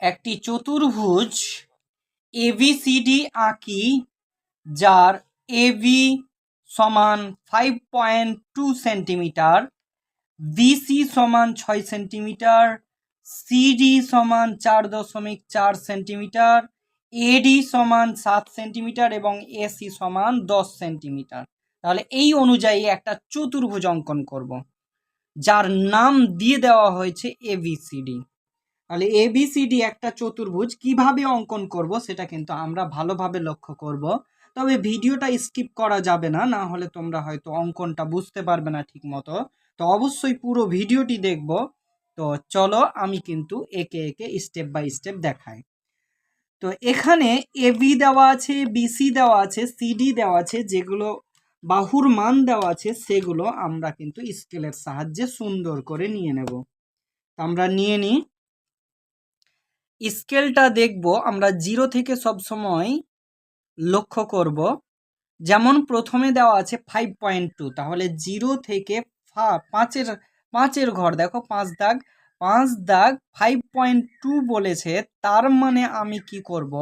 একটি চতুর্ভুজ এবিসিডি আঁকি, যার এবি সমান five point two centimetre BC সমান ছয় সেন্টিমিটার সিডি সমান চার দশমিক চার সেন্টিমিটার এডি সমান সাত সেন্টিমিটার এবং এসি সমান দশ সেন্টিমিটার তাহলে এই অনুযায়ী একটা চতুর্ভুজ অঙ্কন করব, যার নাম দিয়ে দেওয়া হয়েছে এবিসিডি তাহলে এবিসিডি একটা চতুর্ভুজ কীভাবে অঙ্কন করব সেটা কিন্তু আমরা ভালোভাবে লক্ষ্য করব। তবে ভিডিওটা স্কিপ করা যাবে না না হলে তোমরা হয়তো অঙ্কনটা বুঝতে পারবে না ঠিক মতো তো অবশ্যই পুরো ভিডিওটি দেখব। তো চলো আমি কিন্তু একে একে স্টেপ বাই স্টেপ দেখাই। তো এখানে এবি দেওয়া আছে বিসি দেওয়া আছে সিডি দেওয়া আছে, যেগুলো বাহুর মান দেওয়া আছে, সেগুলো আমরা কিন্তু স্কেলের সাহায্যে সুন্দর করে নিয়ে নেব। তো আমরা নিয়ে নিই। স্কেলটা দেখব, আমরা জিরো থেকে সব সময় লক্ষ্য করব। যেমন প্রথমে দেওয়া আছে ফাইভ পয়েন্ট টু তাহলে জিরো থেকে পাঁচের পাঁচের ঘর, দেখো পাঁচ দাগ পাঁচ দাগ ফাইভ পয়েন্ট টু বলেছে, তার মানে আমি কি করব?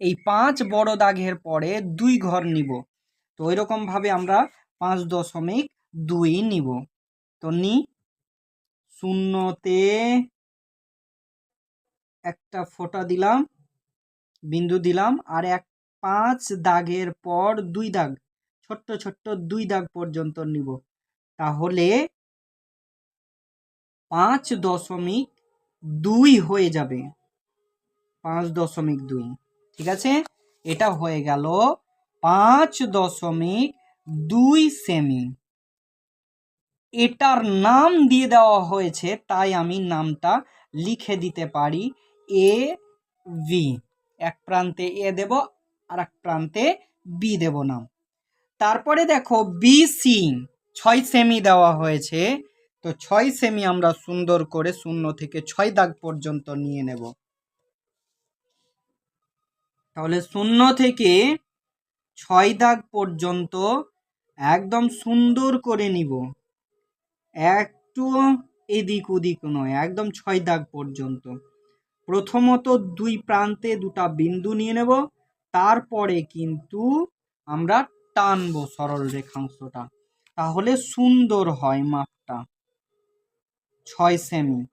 এই পাঁচ বড় দাগের পরে দুই ঘর নিব। তো ওইরকমভাবে আমরা পাঁচ দশমিক দুই নিব। তো নি, শূন্যতে একটা ফোঁটা দিলাম, বিন্দু দিলাম আর এক পাঁচ দাগের পর দুই দাগ, ছোট্ট ছোট্ট দুই দাগ পর্যন্ত নিব। তাহলে পাঁচ দশমিক দুই হয়ে যাবে। পাঁচ দশমিক দুই, ঠিক আছে? এটা হয়ে গেল পাঁচ দশমিক দুই সেমি। এটার নাম দিয়ে দেওয়া হয়েছে, তাই আমি নামটা লিখে দিতে পারি। এ ভি এক প্রান্তে এ দেব আর এক প্রান্তে বি দেব নাম তারপরে দেখো বিসি ছয় সেমি দেওয়া হয়েছে, তো ছয় সেমি আমরা সুন্দর করে শূন্য থেকে ছয় দাগ পর্যন্ত নিয়ে নেব। তাহলে শূন্য থেকে ছয় দাগ পর্যন্ত একদম সুন্দর করে নিব। একটু এদিক ওদিক নয়, একদম ছয় দাগ পর্যন্ত। প্রথমত দুই প্রান্তে দুটা বিন্দু নিয়ে নেব, তারপরে কিন্তু আমরা টানবো সরল রেখাংশটা। তাহলে সুন্দর হয় মাপটা। ছয় সেমি।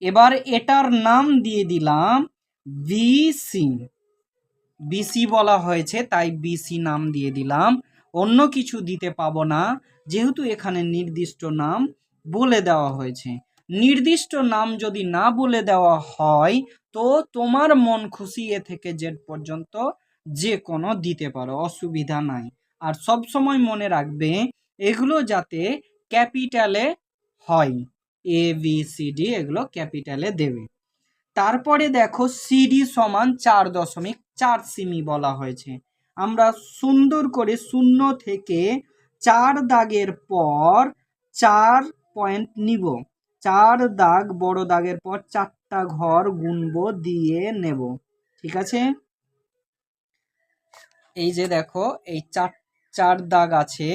এবার এটার নাম দিয়ে দিলাম বিসি। বিসি বলা হয়েছে, তাই বিসি নাম দিয়ে দিলাম। অন্য কিছু দিতে পাবো না, যেহেতু এখানে নির্দিষ্ট নাম বলে দেওয়া হয়েছে। নির্দিষ্ট নাম যদি না বলে দেওয়া হয়, তো তোমার মন খুশি এ থেকে জেড পর্যন্ত যে কোনো দিতে পারো, অসুবিধা নাই। আর সব সময় মনে রাখবে, এগুলো যাতে ক্যাপিটালে হয় এ বি সি ডি এগুলো ক্যাপিটালে দেবে। তারপরে দেখো সিডি সমান চার দশমিক চার সিমি বলা হয়েছে। আমরা সুন্দর করে শূন্য থেকে চার দাগের পর চার পয়েন্ট নিব। চার দাগ বড় দাগের পর চারটা ঘর গুনবো, দিয়ে নেব। ঠিক আছে? এই যে দেখো, এই চার চার দাগ আছে।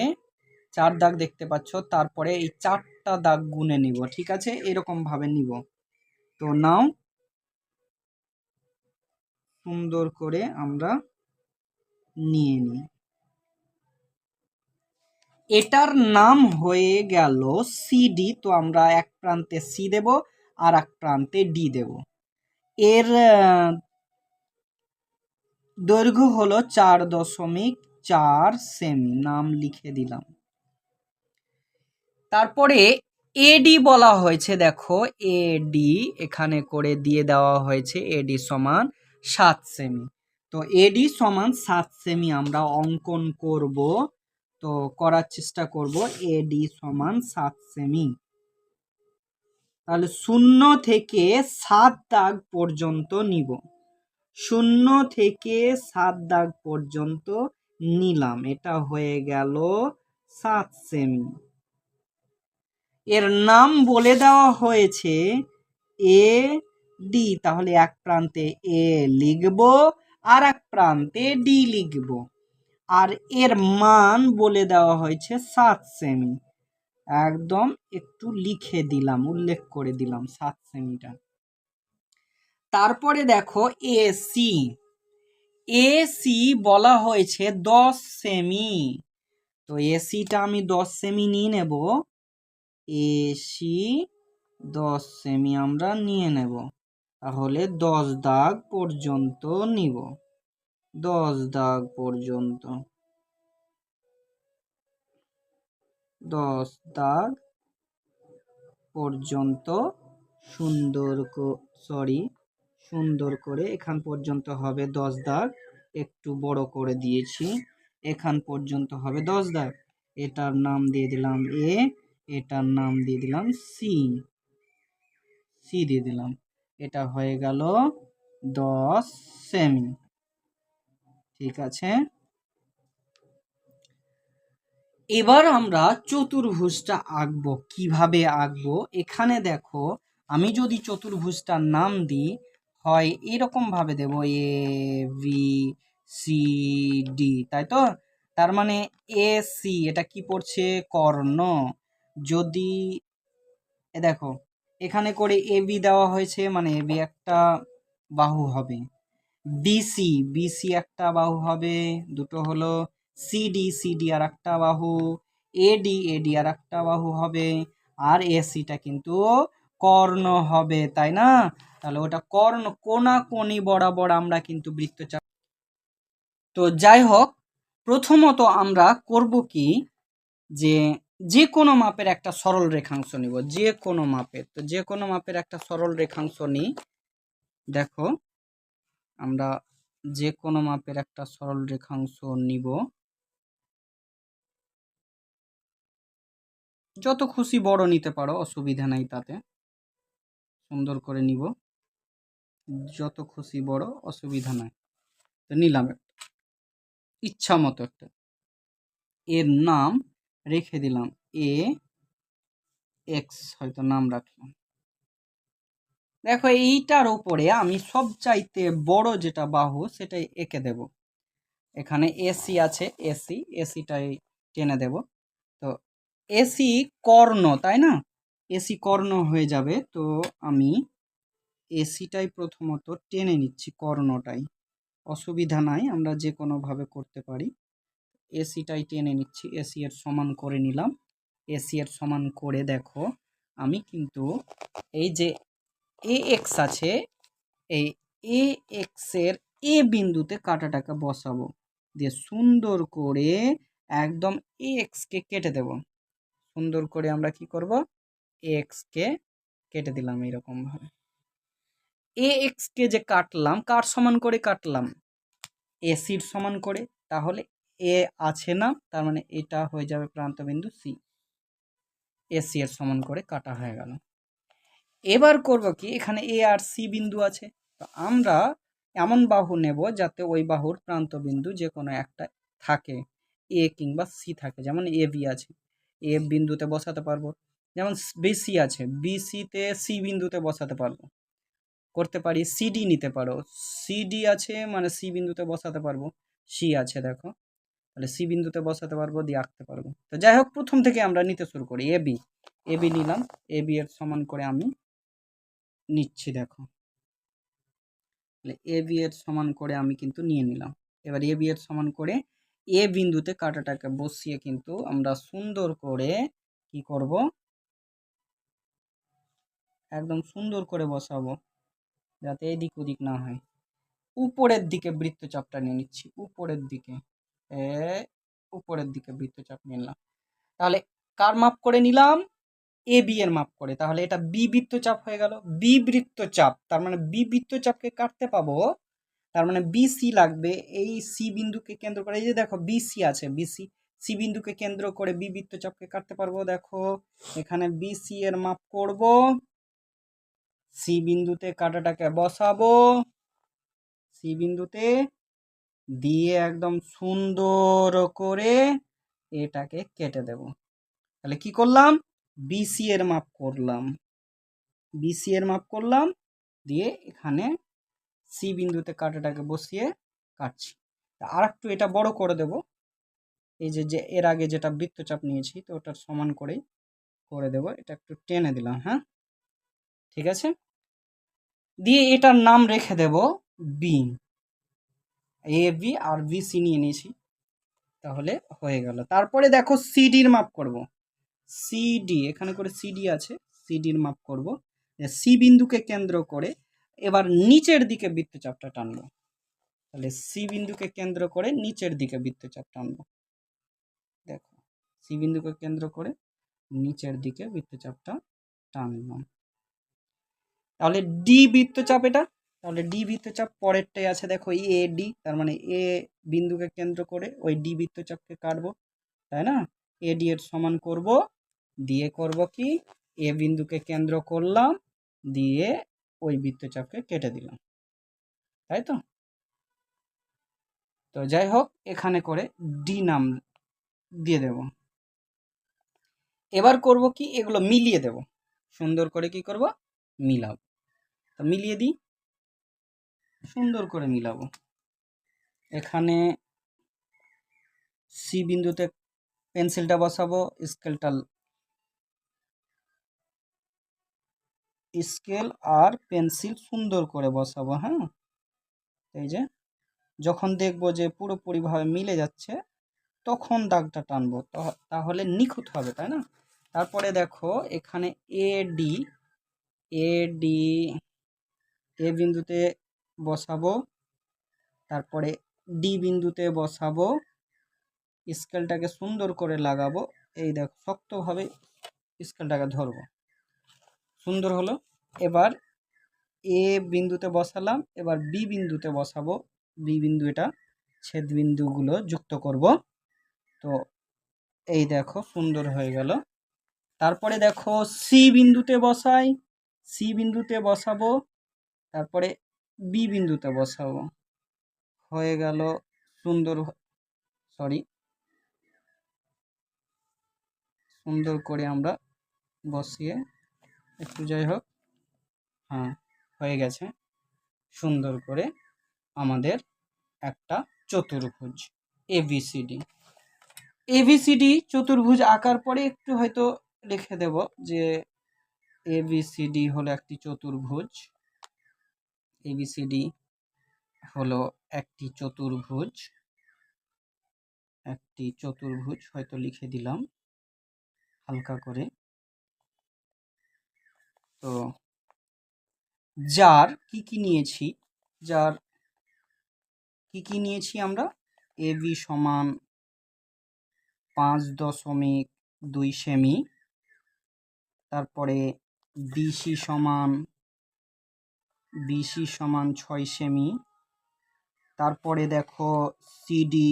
চার দাগ দেখতে পাচ্ছ, তারপরে এই চারটা দাগ গুনে নিব। ঠিক আছে? এরকম ভাবে নিব। তো নাও, সুন্দর করে আমরা নিয়ে নিই। এটার নাম হয়ে গেল সিডি তো আমরা এক প্রান্তে সি দেব, আর এক প্রান্তে ডি দেব। এর দৈর্ঘ্য হলো চার দশমিক চার সেমি, নাম লিখে দিলাম। তারপরে এডি বলা হয়েছে, দেখো এডি এখানে করে দিয়ে দেওয়া হয়েছে এডি সমান সাত সেমি। তো এডি সমান সাত সেমি আমরা অঙ্কন করব। তো করার চেষ্টা করব এডি সমান সাত সেমি তাহলে শূন্য থেকে সাত দাগ পর্যন্ত নিব। শূন্য থেকে সাত দাগ পর্যন্ত নিলাম। এটা হয়ে গেল সাত সেমি এর নাম বলে দেওয়া হয়েছে এ ডি। তাহলে এক প্রান্তে এ লিখব আর এক প্রান্তে ডি লিখব। আর এর মান বলে দেওয়া হয়েছে সাত সেমি একদম একটু লিখে দিলাম, উল্লেখ করে দিলাম সাত সেমিটা তারপরে দেখো এসি এসি বলা হয়েছে দশ সেমি তো এসিটা আমি দশ সেমি নিয়ে নেব। এসি দশ সেমি আমরা নিয়ে নেব। তাহলে দশ দাগ পর্যন্ত নিব। দশ দাগ পর্যন্ত। দশ দাগ পর্যন্ত সুন্দর সরি সুন্দর করে এখান পর্যন্ত হবে দশ দাগ। একটু বড় করে দিয়েছি, এখান পর্যন্ত হবে দশ দাগ। এটার নাম দিয়ে দিলাম এ, এটার নাম দিয়ে দিলাম সি। সি দিয়ে দিলাম। এটা হয়ে গেল দশ সেমি। ঠিক আছে? এবার আমরা চতুর্ভুজটা আঁকবো, কীভাবে আঁকবো? এখানে দেখো, আমি যদি চতুর্ভুজটার নাম দিই, হয় এরকম ভাবে দেব এ বি সি ডি তাই তো? তার মানে এ সি এটা কি পড়ছে? কর্ণ। যদি দেখো, এখানে করে এ বি দেওয়া হয়েছে মানে এ বি একটা বাহু হবে। বিসি বিসি একটা বাহু হবে, দুটো হলো সিডি সিডি আর একটা বাহু এডি এডি আর একটা বাহু হবে, আর এসিটা কিন্তু কর্ণ হবে, তাই না? তাহলে ওটা কর্ণ কোনা কোনি বরাবর আমরা কিন্তু বৃত্তচাপ তো যাই হোক, প্রথমত আমরা করব কি যে যে কোনো মাপের একটা সরল রেখাংশ নিব যে কোনো মাপের, তো যে কোনো মাপের একটা সরল রেখাংশ নিই, দেখো। আমরা যে কোনো মাপের একটা সরল রেখাংশ নিব। যত খুশি বড় নিতে পারো, অসুবিধা নাই তাতে। সুন্দর করে নিব। যত খুশি বড়, অসুবিধা নাই। তো নিলাম ইচ্ছা মতো একটা। এর নাম রেখে দিলাম এ এক্স হয়তো নাম রাখলাম। দেখো, এইটার উপরে আমি সবচাইতে বড় যেটা বাহু, সেটাই এঁকে দেব। এখানে এসি আছে, এসি, এসিটাই টেনে দেব। তো এসি কর্ণ, তাই না? এসি কর্ণ হয়ে যাবে, তো আমি এসিটাই প্রথমত টেনে নিচ্ছি কর্ণটাই। অসুবিধা নাই, আমরা যে কোনোভাবে করতে পারি। এসিটাই টেনে নিচ্ছি, এসি এর সমান করে নিলাম। এসি এর সমান করে দেখো, আমি কিন্তু এই যে এ এক্স আছে, এই এ এক্সের এ বিন্দুতে কাটাটাকে বসাবো। দিয়ে সুন্দর করে একদম এ এক্সকে কেটে দেব। সুন্দর করে আমরা কি করব? এ এক্সকে কেটে দিলাম এইরকমভাবে। এ এক্সকে যে কাটলাম, কার সমান করে কাটলাম? এসির সমান করে। তাহলে এ আছে না, তার মানে এটা হয়ে যাবে প্রান্তবিন্দু সি। এসি এর সমান করে কাটা হয়ে গেল। এবার করব কি? এখানে এ আর সি বিন্দু আছে। তো আমরা এমন বাহু নেব যাতে ওই বাহুর প্রান্ত বিন্দু যে কোনো একটা থাকে। এ কিংবা সি থাকে। যেমন এ বি আছে। এ বিন্দুতে বসাতে পারব। যেমন বিসি আছে। বিসিতে সি বিন্দুতে বসাতে পারব। করতে পারি সিডি নিতে পারো। সিডি আছে মানে সি বিন্দুতে বসাতে পারব। সি আছে দেখো। তাহলে সি বিন্দুতে বসাতে পারব, দিয়ে আঁকতে পারব। তো যাই হোক, প্রথম থেকে আমরা নিতে শুরু করি। এ বি এ বি নিলাম। এ বি এর সমান করে আমি নিচ্ছি, দেখো। তাহলে এ বি এর সমান করে আমি কিন্তু নিয়ে নিলাম। এবার এ বি এর সমান করে এ বিন্দুতে কাটাটাকে বসিয়ে কিন্তু আমরা সুন্দর করে কি করব? একদম সুন্দর করে বসাবো, যাতে এদিক ওদিক না হয়। উপরের দিকে বৃত্তচাপটা নিয়ে নিচ্ছি, উপরের দিকে। উপরের দিকে বৃত্তচাপ নিলাম। তাহলে কার মাপ করে নিলাম? এ বি এর মাপ করে। তাহলে এটা বি বৃত্তচাপ হয়ে গেল। বি বৃত্তচাপ, তার মানে বি বৃত্তচাপকে কাটতে পাবো, তার মানে বিসি লাগবে এই সি বিন্দুকে কেন্দ্র করে। এই যে দেখো বিসি আছে বিসি সি বিন্দুকে কেন্দ্র করে বি বৃত্তচাপকে কাটতে পারব। দেখো এখানে বিসি এর মাপ করব। সি বিন্দুতে কাটাটাকে বসাবো। সি বিন্দুতে দিয়ে একদম সুন্দর করে এটাকে কেটে দেব। তাহলে কি করলাম? বিসি এর মাপ করলাম। বিসি এর মাপ করলাম, দিয়ে এখানে সি বিন্দুতে কাটাটাকে বসিয়ে কাটছি। আর একটু এটা বড় করে দেব। এই যে যে এর আগে যেটা বৃত্তচাপ নিয়েছি, তো ওটার সমান করেই করে দেব। এটা একটু টেনে দিলাম হ্যাঁ? ঠিক আছে? দিয়ে এটার নাম রেখে দেব বি এ বি আর বি সি নিয়ে নিয়েছি। তাহলে হয়ে গেল। তারপরে দেখো সিডির মাপ করব। সিডি এখানে করে সিডি আছে সিডির মাপ করব। সি বিন্দুকে কেন্দ্র করে এবার নিচের দিকে বৃত্তচাপটা টানবো। তাহলে সি বিন্দুকে কেন্দ্র করে নিচের দিকে বৃত্তচাপ টানবো। দেখো সি বিন্দুকে কেন্দ্র করে নিচের দিকে বৃত্তচাপটা টানলাম তাহলে ডি বৃত্তচাপ এটা? তাহলে ডি বৃত্তচাপ পরেরটাই আছে, দেখো এ ডি তার মানে এ বিন্দুকে কেন্দ্র করে ওই ডি বৃত্তচাপকে কাটবো, তাই না? এ ডি এর সমান করব দিয়ে করব কি? এ বিন্দুকে কেন্দ্র করলাম, দিয়ে ওই বৃত্তচাপকে কেটে দিলাম। তাই তো? তো যাই হোক, এখানে করে ডি নাম দিয়ে দেব। এবার করব কি? এগুলো মিলিয়ে দেব। সুন্দর করে কি করব? মিলাব। তো মিলিয়ে দিই। সুন্দর করে মিলাবো। এখানে সি বিন্দুতে পেন্সিলটা বসাবো স্কেলটা স্কেল আর পেন্সিল সুন্দর করে বসাবো হ্যাঁ? এই যে, যখন দেখব যে পুরোপুরিভাবে মিলে যাচ্ছে, তখন দাগটা টানবো তাহলে নিখুঁত হবে, তাই না? তারপরে দেখো, এখানে A D A D A বিন্দুতে বসাবো, তারপরে ডি বিন্দুতে বসাবো, স্কেলটাকে সুন্দর করে লাগাবো, এই দেখো, শক্তভাবে স্কেলটাকে ধরবো। সুন্দর হলো। এবার এ বিন্দুতে বসালাম। এবার বি বিন্দুতে বসাবো। বি বিন্দু এটা, ছেদ বিন্দুগুলো যুক্ত করব। তো এই দেখো, সুন্দর হয়ে গেল। তারপরে দেখো সি বিন্দুতে বসাই। সি বিন্দুতে বসাবো। তারপরে বি বিন্দুতে বসাবো। হয়ে গেল, সুন্দর সরি সুন্দর করে আমরা বসিয়ে একটু যাই হোক। হ্যাঁ হয়ে গেছে। সুন্দর করে আমাদের একটা চতুর্ভুজ এবিসিডি এবিসিডি চতুর্ভুজ আঁকার পরে একটু হয়তো লিখে দেব যে এবিসিডি হলো একটি চতুর্ভুজ। এবিসিডি হলো একটি চতুর্ভুজ। একটি চতুর্ভুজ হয়তো লিখে দিলাম হালকা করে। তো যার কি কি নিয়েছি? যার কি কি নিয়েছি আমরা? এ বি সমান পাঁচ দশমিক দুই সেমি। তারপরে বিসি সমান বিসি সমান ছয় সেমি। তারপরে দেখো সিডি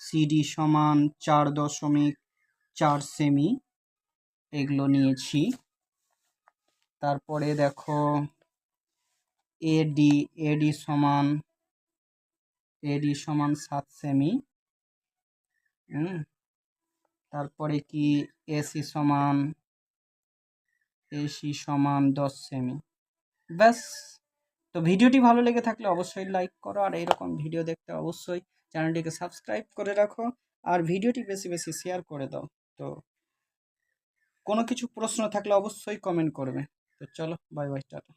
সিডি সমান চার দশমিক চার সেমি। এগুলো নিয়েছি। তারপরে দেখো এডি এডি সমান এডি সমান সাত সেমি হুম? তারপরে কি এসি সমান এসি সমান দশ সেমি ব্যাস। তো ভিডিওটি ভালো লেগে থাকলে অবশ্যই লাইক করো, আর এইরকম ভিডিও দেখতে অবশ্যই চ্যানেলটিকে সাবস্ক্রাইব করে রাখো, আর ভিডিওটি বেশি বেশি শেয়ার করে দাও। তো কোনো কিছু প্রশ্ন থাকলে অবশ্যই কমেন্ট করবে। তো চলো বাই বাই টাটা।